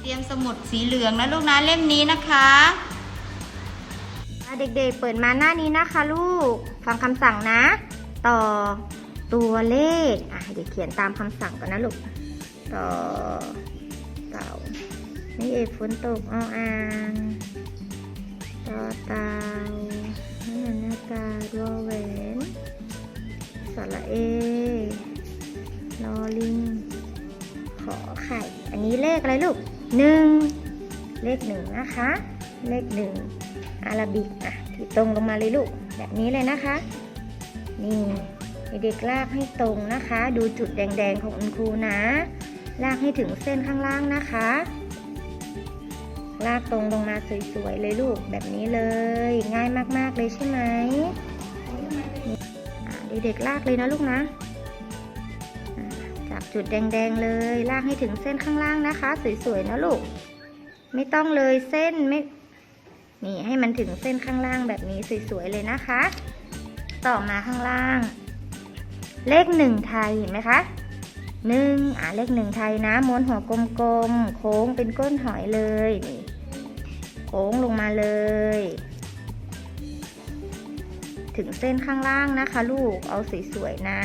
เตรียมสมุดสีเหลืองนะลูกนะเล่มนี้นะคะเด็กๆเปิดมาหน้านี้นะคะลูก ฟังคำสั่งนะ ต่อตัวเลขอะเดี๋ยวเขียนตามคำสั่งก่อนนะลูก ต่อเต่าไม่เอกฝนตกเอาอ่างต่อเต่าให้มันหน้ากาดวแหวนสระเอลอลิง ขอไข่ อันนี้เลขอะไรลูก หนึ่งเลขหนึ่งนะคะ เลขหนึ่งอาราบิกอะที่ตรงลงมาเลยลูก แบบนี้เลยนะคะ นี่เด็กลากให้ตรงนะคะ ดูจุดแดงๆของคุณครูนะ ลากให้ถึงเส้นข้างล่างนะคะ ลากตรงลงมาสวยๆเลยลูกแบบนี้เลย ง่ายมากๆเลยใช่ไหมเด็กๆลากเลยนะลูกนะ บจุดแดงๆเลยลากให้ถึงเส้นข้างล่างนะคะ สวยๆนะลูก ไม่ต้องเลยเส้นไม่ นี่ให้มันถึงเส้นข้างล่างแบบนี้สวยๆเลยนะคะ ต่อมาข้างล่าง เลขหนึ่งไทยเห็นไหมคะหนึ่งอ่าเลขหนึ่งไทยนะม้วนหัวกลมๆโค้งเป็นก้นหอยเลยนี่โค้งลงมาเลย ถึงเส้นข้างล่างนะคะ ลูกเอาสวยๆนะ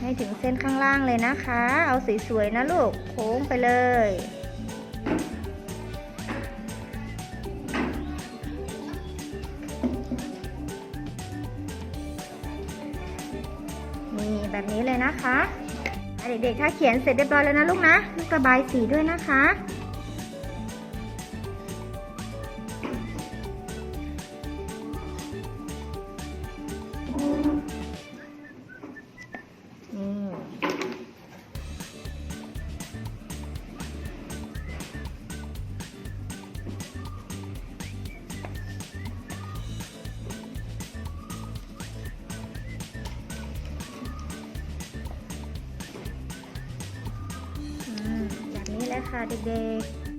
ให้ถึงเส้นข้างล่างเลยนะคะ เอาสวยๆนะลูก โค้งไปเลย นี่แบบนี้เลยนะคะ เด็กๆ ถ้าเขียนเสร็จเรียบร้อยแล้วนะลูกนะลูกระบายสีด้วยนะคะ แบบนี้เลยค่ะเด็กๆ